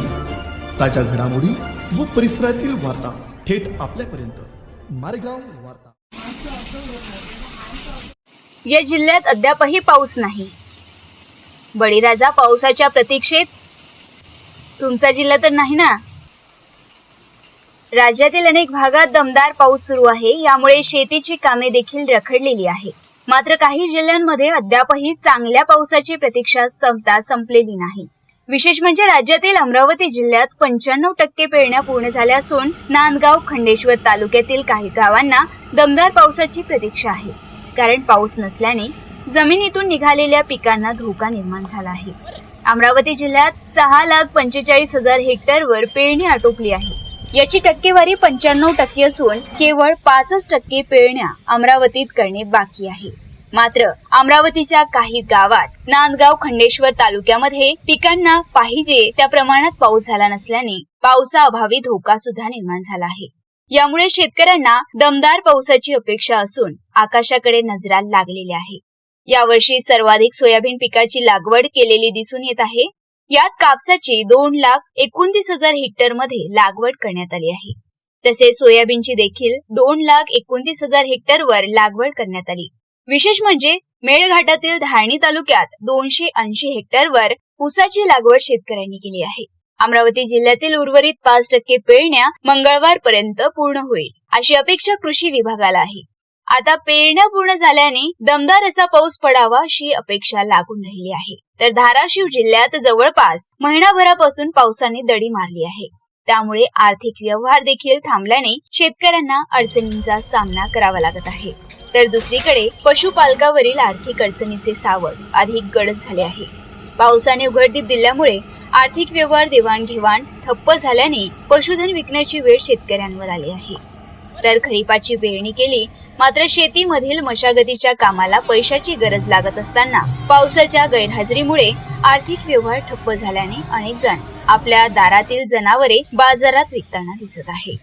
Bulletin ताज्या घडामोडी व परिसरातील वार्ता थेट आपल्यापर्यंत. मारेगाव वार्ता. या जिल्ह्यात अद्यापही पाऊस नाही. बळीराजा पावसाच्या प्रतीक्षेत. तुमचा जिल्हा तर नाही ना? राज्यातील अनेक भागात दमदार पाऊस सुरू आहे यामुळे शेतीची कामे देखील रखडलेली आहे मात्र काही जिल्ह्यांमध्ये अद्यापही चांगल्या पावसाची प्रतीक्षा संपता संपलेली नाही. विशेष म्हणजे राज्यातील अमरावती जिल्ह्यात पंच्याण्णव टक्के पेरण्या पूर्ण झाल्या असून नांदगाव खंडेश्वर तालुक्यातील काही गावांना दमदार पावसाची प्रतीक्षा आहे. कारण पाऊस नसल्याने जमिनीतून निघालेल्या पिकांना धोका निर्माण झाला आहे. अमरावती जिल्ह्यात सहा लाख पंचेचाळीस हजार हेक्टरवर पेरणी आटोपली आहे. याची टक्केवारी पंच्याण्णव टक्के असून केवळ पाचच टक्के पेरण्या अमरावतीत करणे बाकी आहे. मात्र अमरावतीच्या काही गावात नांदगाव खंडेश्वर तालुक्यामध्ये पिकांना पाहिजे त्या प्रमाणात पाऊस झाला नसल्याने पावसाअभावी धोका सुद्धा निर्माण झाला आहे. यामुळे शेतकऱ्यांना दमदार पावसाची अपेक्षा असून आकाशाकडे नजरा लागलेल्या आहे. यावर्षी सर्वाधिक सोयाबीन पिकाची लागवड केलेली दिसून येत आहे. यात कापसाची दोन लाख एकोणतीस हजार हेक्टरमध्ये लागवड करण्यात आली आहे. तसेच सोयाबीनची देखील दोन लाख एकोणतीस हजार हेक्टरवर लागवड करण्यात आली. विशेष म्हणजे मेळघाटातील धारणी तालुक्यात दोनशे ऐंशी हेक्टरवर ऊसाची लागवड शेतकऱ्यांनी केली आहे. अमरावती जिल्ह्यातील उर्वरित पाच टक्के पेरण्या मंगळवारपर्यंत पूर्ण होईल अशी अपेक्षा कृषी विभागाला आहे. आता पेरण्या पूर्ण झाल्याने दमदार असा पाऊस पडावा अशी अपेक्षा लागून राहिली आहे. तर धाराशिव जिल्ह्यात जवळपास महिनाभरापासून पावसाने दडी मारली आहे. त्यामुळे आर्थिक व्यवहार देखील थांबल्याने शेतकऱ्यांना अडचणींचा सामना करावा लागत आहे. तर दुसरीकडे पशुपालकावरील आर्थिक अडचणीचे सावट अधिक गडद झाले आहे. पावसाने उघडदीप दिल्यामुळे आर्थिक व्यवहार देवाणघेवाण ठप्प झाल्याने पशुधन विकण्याची वेळ शेतकऱ्यांवर आली आहे. तर खरीपाची पेरणी केली मात्र शेतीमधील मशागतीच्या कामाला पैशाची गरज लागत असताना पावसाच्या गैरहजेरीमुळे आर्थिक व्यवहार ठप्प झाल्याने अनेक जण आपल्या दारातील जनावरे बाजारात विकताना दिसत आहे